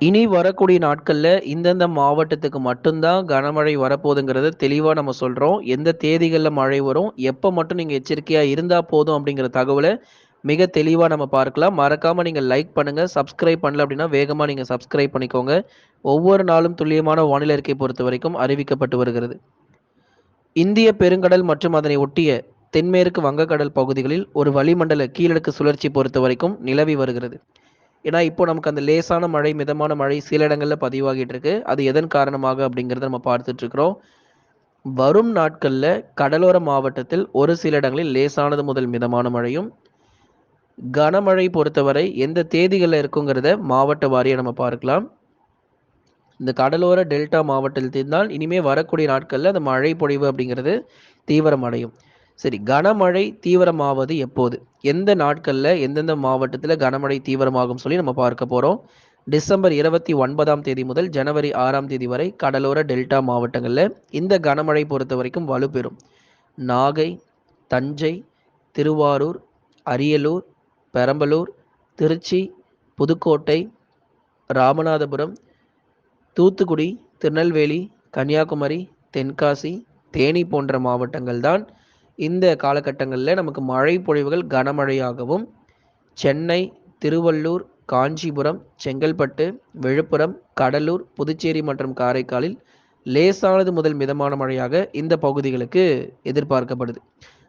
இனி வரக்கூடிய நாட்கள்ல இந்தந்த மாவட்டத்துக்கு மட்டும்தான் கனமழை வரப்போகுதுங்கிறத தெளிவா நம்ம சொல்றோம். எந்த தேதிகளில் மழை வரும், எப்ப மட்டும் நீங்க எச்சரிக்கையா இருந்தா போதும் அப்படிங்கிற தகவலை மிக தெளிவா நம்ம பார்க்கலாம். மறக்காம நீங்க லைக் பண்ணுங்க. சப்ஸ்கிரைப் பண்ணல அப்படின்னா வேகமா நீங்க சப்ஸ்கிரைப் பண்ணிக்கோங்க. ஒவ்வொரு நாளும் துல்லியமான வானிலை அறிக்கை பொறுத்தவரைக்கும் அறிவிக்கப்பட்டு வருகிறது. இந்திய பெருங்கடல் மற்றும் அதனை ஒட்டிய தென்மேற்கு வங்கக்கடல் பகுதிகளில் ஒரு வளிமண்டல கீழடுக்கு சுழற்சி பொறுத்த வரைக்கும் நிலவி வருகிறது. ஏன்னா, இப்போ நமக்கு அந்த லேசான மழை, மிதமான மழை சில இடங்கள்ல பதிவாகிட்டு இருக்கு. அது எதன் காரணமாக அப்படிங்கிறத நம்ம பார்த்துட்டு இருக்கிறோம். வரும் நாட்கள்ல கடலோர மாவட்டத்தில் ஒரு சில இடங்களில் லேசானது முதல் மிதமான மழையும், கனமழை பொறுத்தவரை எந்த தேதிகளில் இருக்குங்கிறத மாவட்ட வாரியா நம்ம பார்க்கலாம். இந்த கடலோர டெல்டா மாவட்டத்தில் தான் இனிமே வரக்கூடிய நாட்களில் அந்த மழை பொழிவு அப்படிங்கிறது தீவிரமடையும். சரி கனமழை தீவிரமாவது எப்போது? எந்த நாட்களில் எந்தெந்த மாவட்டத்தில் கனமழை தீவிரமாகும் சொல்லி நம்ம பார்க்க போகிறோம் டிசம்பர் 29ஆம் தேதி முதல் ஜனவரி ஆறாம் தேதி வரை கடலோர டெல்டா மாவட்டங்களில் இந்த கனமழை பொறுத்த வரைக்கும் வலுப்பெறும். நாகை, தஞ்சை, திருவாரூர், அரியலூர், பெரம்பலூர், திருச்சி, புதுக்கோட்டை, ராமநாதபுரம், தூத்துக்குடி, திருநெல்வேலி, கன்னியாகுமரி, தென்காசி, தேனி போன்ற மாவட்டங்கள் தான் இந்த காலகட்டங்களில் நமக்கு மழை பொழிவுகள் கனமழையாகவும், சென்னை, திருவள்ளூர், காஞ்சிபுரம், செங்கல்பட்டு, விழுப்புரம், கடலூர், புதுச்சேரி மற்றும் காரைக்காலில் லேசானது முதல் மிதமான மழையாக இந்த பகுதிகளுக்கு எதிர்பார்க்கப்படுது.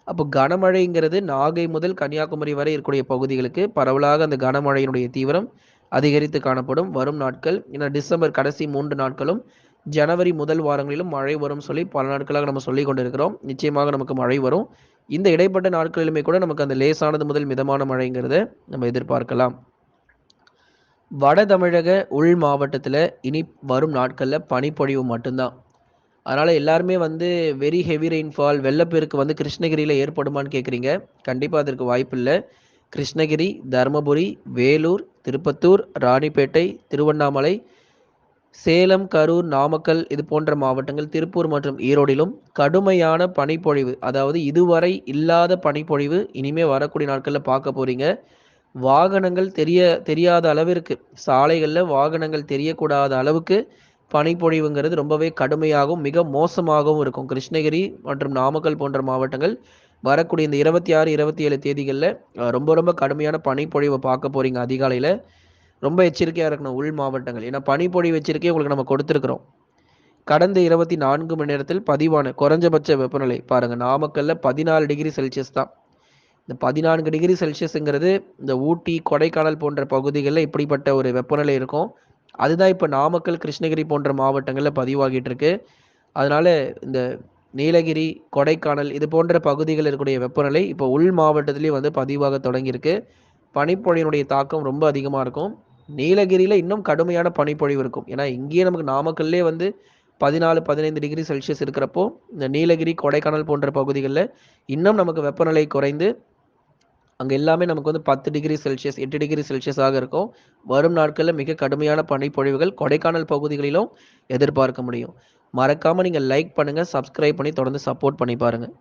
அப்போ கனமழைங்கிறது நாகை முதல் கன்னியாகுமரி வரை இருக்கக்கூடிய பகுதிகளுக்கு பரவலாக அந்த கனமழையினுடைய தீவிரம் அதிகரித்து காணப்படும் வரும் நாட்கள். ஏன்னா டிசம்பர் கடைசி மூன்று நாட்களும், ஜனவரி முதல் வாரங்களிலும் மழை வரும் சொல்லி பல நாட்களாக நம்ம சொல்லிக் கொண்டிருக்கிறோம். நிச்சயமாக நமக்கு மழை வரும். இந்த இடைப்பட்ட நாட்களிலுமே கூட நமக்கு அந்த லேசானது முதல் மிதமான மழைங்கிறத நம்ம எதிர்பார்க்கலாம். வட தமிழக உள் மாவட்டத்தில் இனி வரும் நாட்களில் பனிப்பொழிவு மட்டும்தான். அதனால் எல்லாருமே வந்து வெரி ஹெவி ரெயின்ஃபால் வெள்ளப்பெருக்கு வந்து கிருஷ்ணகிரியில் ஏற்படுமான்னு கேட்குறீங்க. கண்டிப்பாக அதற்கு வாய்ப்பில்ல. கிருஷ்ணகிரி, தர்மபுரி, வேலூர், திருப்பத்தூர், ராணிப்பேட்டை, திருவண்ணாமலை, சேலம், கரூர், நாமக்கல் இது போன்ற மாவட்டங்கள், திருப்பூர் மற்றும் ஈரோடிலும் கடுமையான பனிப்பொழிவு அதாவது இதுவரை இல்லாத பனிப்பொழிவு இனிமே வரக்கூடிய நாட்களில் பார்க்க போறீங்க. வாகனங்கள் தெரிய தெரியாத அளவிற்கு சாலைகளில் வாகனங்கள் தெரியக்கூடாத அளவுக்கு பனிப்பொழிவுங்கிறது ரொம்பவே கடுமையாகவும், மிக மோசமாகவும் இருக்கும். கிருஷ்ணகிரி மற்றும் நாமக்கல் போன்ற மாவட்டங்கள் வரக்கூடிய இந்த இருபத்தி ஆறு இருபத்தி ஏழு தேதிகளில் ரொம்ப ரொம்ப கடுமையான பனிப்பொழிவை பார்க்க போறீங்க அதிகாலையில் ரொம்ப எச்சரிக்கையாக இருக்கணும் உள் மாவட்டங்கள். ஏன்னா பனிப்பொழி வச்சிருக்கே உங்களுக்கு நம்ம கொடுத்துருக்குறோம் கடந்த 24 மணி நேரத்தில் பதிவான குறைஞ்சபட்ச வெப்பநிலை பாருங்கள் நாமக்கல்ல 14 டிகிரி செல்சியஸ் தான். இந்த 14 டிகிரி செல்சியஸுங்கிறது இந்த ஊட்டி, கொடைக்கானல் போன்ற பகுதிகளில் இப்படிப்பட்ட ஒரு வெப்பநிலை இருக்கும். அதுதான் இப்போ நாமக்கல், கிருஷ்ணகிரி போன்ற மாவட்டங்களில் பதிவாகிட்டு இருக்கு. அதனால இந்த நீலகிரி, கொடைக்கானல் இது போன்ற பகுதிகளில் இருக்கக்கூடிய வெப்பநிலை இப்போ உள் மாவட்டத்திலேயே வந்து பதிவாக தொடங்கியிருக்கு. பனிப்பொழியினுடைய தாக்கம் ரொம்ப அதிகமாக இருக்கும். நீலகிரியில் இன்னும் கடுமையான பனிப்பொழிவு இருக்கும். ஏன்னா இங்கேயே நமக்கு நாமக்கல்லே வந்து 14, 15 டிகிரி செல்சியஸ் இருக்கிறப்போ, இந்த நீலகிரி, கொடைக்கானல் போன்ற பகுதிகளில் இன்னும் நமக்கு வெப்பநிலை குறைந்து அங்கே எல்லாமே நமக்கு வந்து 10 டிகிரி செல்சியஸ், எட்டு டிகிரி செல்சியஸாக இருக்கும். வரும் நாட்களில் மிக கடுமையான பனிப்பொழிவுகள் கொடைக்கானல் பகுதிகளிலும் எதிர்பார்க்க முடியும். மறக்காமல் நீங்கள் லைக் பண்ணுங்கள் சப்ஸ்கிரைப் பண்ணி தொடர்ந்து சப்போர்ட் பண்ணி பாருங்கள்